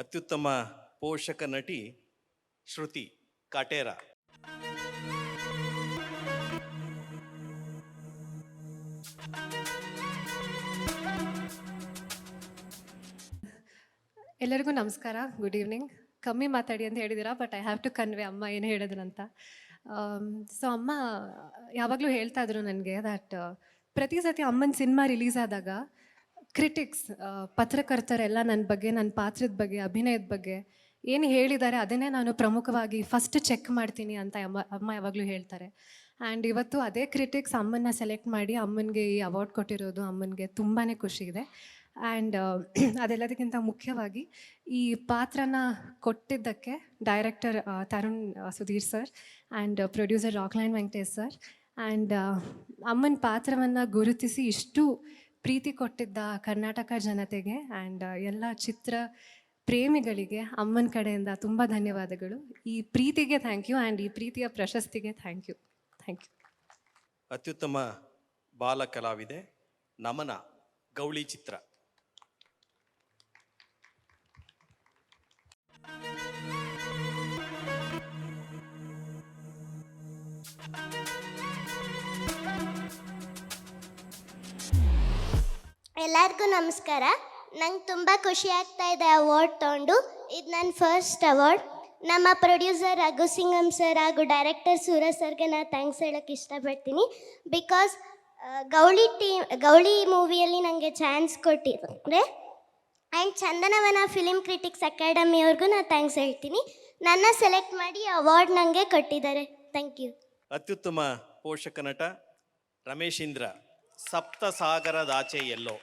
ಅತ್ಯುತ್ತಮ ಪೋಷಕ ನಟಿ ಶ್ರುತಿ ಕಾಟೇರ. ಎಲ್ಲರಿಗೂ ನಮಸ್ಕಾರ. ಗುಡ್ ಈವ್ನಿಂಗ್ ಕಮ್ಮಿ ಮಾತಾಡಿ ಅಂತ ಹೇಳಿದಿರಾ but I have to convey ಅಮ್ಮ ಏನು ಹೇಳಿದ್ರು ಅಂತ. ಸೊ ಅಮ್ಮ ಯಾವಾಗಲೂ ಹೇಳ್ತಾ ಇದ್ರು ನನಗೆ ದಟ್ ಪ್ರತಿ ಸತಿ ಅಮ್ಮನ ಸಿನಿಮಾ ರಿಲೀಸ್ ಆದಾಗ ಕ್ರಿಟಿಕ್ಸ್ ಪತ್ರಕರ್ತರೆಲ್ಲ ನನ್ನ ಬಗ್ಗೆ ನನ್ನ ಪಾತ್ರದ ಬಗ್ಗೆ, ಅಭಿನಯದ ಬಗ್ಗೆ ಏನು ಹೇಳಿದ್ದಾರೆ ಅದನ್ನೇ ನಾನು ಪ್ರಮುಖವಾಗಿ ಫಸ್ಟ್ ಚೆಕ್ ಮಾಡ್ತೀನಿ ಅಂತ ಅಮ್ಮ ಅಮ್ಮ ಯಾವಾಗಲೂ ಹೇಳ್ತಾರೆ. ಆ್ಯಂಡ್ ಇವತ್ತು ಅದೇ ಕ್ರಿಟಿಕ್ಸ್ ಅಮ್ಮನ್ನ ಸೆಲೆಕ್ಟ್ ಮಾಡಿ ಅಮ್ಮನಿಗೆ ಈ ಅವಾರ್ಡ್ ಕೊಟ್ಟಿರೋದು ಅಮ್ಮನಿಗೆ ತುಂಬಾ ಖುಷಿ ಇದೆ. ಆ್ಯಂಡ್ ಅದೆಲ್ಲದಕ್ಕಿಂತ ಮುಖ್ಯವಾಗಿ ಈ ಪಾತ್ರನ ಕೊಟ್ಟಿದ್ದಕ್ಕೆ director Tarun Sudhir sir and producer Rockline Venkatesh sir and ಅಮ್ಮನ ಪಾತ್ರವನ್ನು ಗುರುತಿಸಿ ಇಷ್ಟು ಪ್ರೀತಿ ಕೊಟ್ಟಿದ್ದ ಕರ್ನಾಟಕ ಜನತೆಗೆ ಆ್ಯಂಡ್ ಎಲ್ಲ ಚಿತ್ರ ಪ್ರೇಮಿಗಳಿಗೆ ಅಮ್ಮನ ಕಡೆಯಿಂದ ತುಂಬ ಧನ್ಯವಾದಗಳು. ಈ ಪ್ರೀತಿಗೆ ಥ್ಯಾಂಕ್ ಯು ಆ್ಯಂಡ್ ಈ ಪ್ರೀತಿಯ ಪ್ರಶಸ್ತಿಗೆ ಥ್ಯಾಂಕ್ ಯು ಥ್ಯಾಂಕ್ ಯು ಅತ್ಯುತ್ತಮ ಬಾಲ ಕಲಾವಿದೆ ನಮನ ಗೌಳಿ ಚಿತ್ರ. ಎಲ್ಲರಿಗೂ ನಮಸ್ಕಾರ. ನಂಗೆ ತುಂಬ ಖುಷಿ ಆಗ್ತಾ ಇದೆ ಅವಾರ್ಡ್ ತೊಗೊಂಡು. ಇದು ನನ್ನ ಫಸ್ಟ್ ಅವಾರ್ಡ್ ನಮ್ಮ ಪ್ರೊಡ್ಯೂಸರ್ ರಘು ಸಿಂಗಮ್ ಸರ್ ಹಾಗೂ ಡೈರೆಕ್ಟರ್ ಸೂರಜ್ ಸರ್ಗೆ ನಾನು ಥ್ಯಾಂಕ್ಸ್ ಹೇಳೋಕ್ಕೆ ಇಷ್ಟಪಡ್ತೀನಿ. ಬಿಕಾಸ್ ಗೌಳಿ ಟೀಮ್ ಗೌಳಿ ಮೂವಿಯಲ್ಲಿ ನನಗೆ ಚಾನ್ಸ್ ಕೊಟ್ಟಿದ್ರೆ ಆ್ಯಂಡ್ ಚಂದನವನ ಫಿಲಿಮ್ ಕ್ರಿಟಿಕ್ಸ್ ಅಕಾಡೆಮಿಯವ್ರಿಗೂ ನಾನು ಥ್ಯಾಂಕ್ಸ್ ಹೇಳ್ತೀನಿ. ನನ್ನ ಸೆಲೆಕ್ಟ್ ಮಾಡಿ ಅವಾರ್ಡ್ ನನಗೆ ಕೊಟ್ಟಿದ್ದಾರೆ. ಥ್ಯಾಂಕ್ ಯು ಅತ್ಯುತ್ತಮ ಪೋಷಕ ನಟ ರಮೇಶ್ ಇಂದ್ರ ಸಾಗರದಾಚೆ ಎಲ್ಲೋ.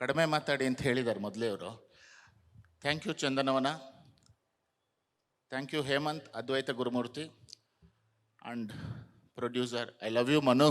ಕಡಿಮೆ ಮಾತಾಡಿ ಅಂತ ಹೇಳಿದ್ದಾರೆ ಮೊದಲೇ ಅವರು thank you Chandanavana. Thank you Hemanth, Advaita Gurumurthy and producer I love you Manu.